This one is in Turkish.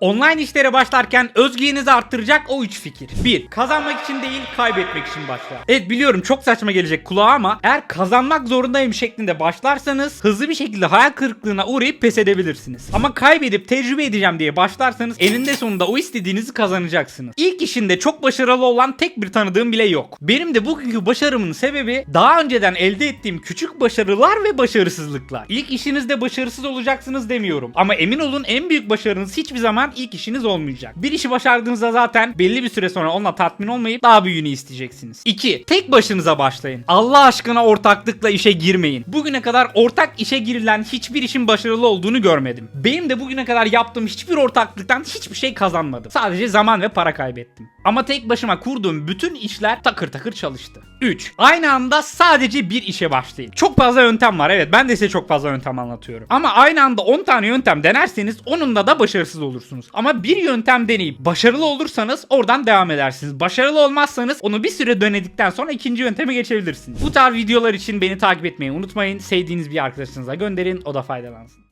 Online işlere başlarken özgüveninizi arttıracak o 3 fikir. 1. Kazanmak için değil kaybetmek için başla. Evet biliyorum çok saçma gelecek kulağa ama eğer kazanmak zorundayım şeklinde başlarsanız hızlı bir şekilde hayal kırıklığına uğrayıp pes edebilirsiniz. Ama kaybedip tecrübe edeceğim diye başlarsanız eninde sonunda o istediğinizi kazanacaksınız. İlk işinde çok başarılı olan tek bir tanıdığım bile yok. Benim de bugünkü başarımın sebebi daha önceden elde ettiğim küçük başarılar ve başarısızlıklar. İlk işinizde başarısız olacaksınız demiyorum. Ama emin olun en büyük başarınız hiçbir zaman ilk işiniz olmayacak. Bir işi başardığınızda zaten belli bir süre sonra onunla tatmin olmayıp daha büyüğünü isteyeceksiniz. 2. Tek başınıza başlayın. Allah aşkına ortaklıkla işe girmeyin. Bugüne kadar ortak işe girilen hiçbir işin başarılı olduğunu görmedim. Benim de bugüne kadar yaptığım hiçbir ortaklıktan hiçbir şey kazanmadım. Sadece zaman ve para kaybettim. Ama tek başıma kurduğum bütün işler takır takır çalıştı. 3. Aynı anda sadece bir işe başlayın. Çok fazla yöntem var evet ben de size çok fazla yöntem anlatıyorum. Ama aynı anda 10 tane yöntem denerseniz onunda da başarısız olursunuz. Ama bir yöntem deneyip başarılı olursanız oradan devam edersiniz. Başarılı olmazsanız onu bir süre denedikten sonra ikinci yönteme geçebilirsiniz. Bu tarz videolar için beni takip etmeyi unutmayın. Sevdiğiniz bir arkadaşınıza gönderin o da faydalansın.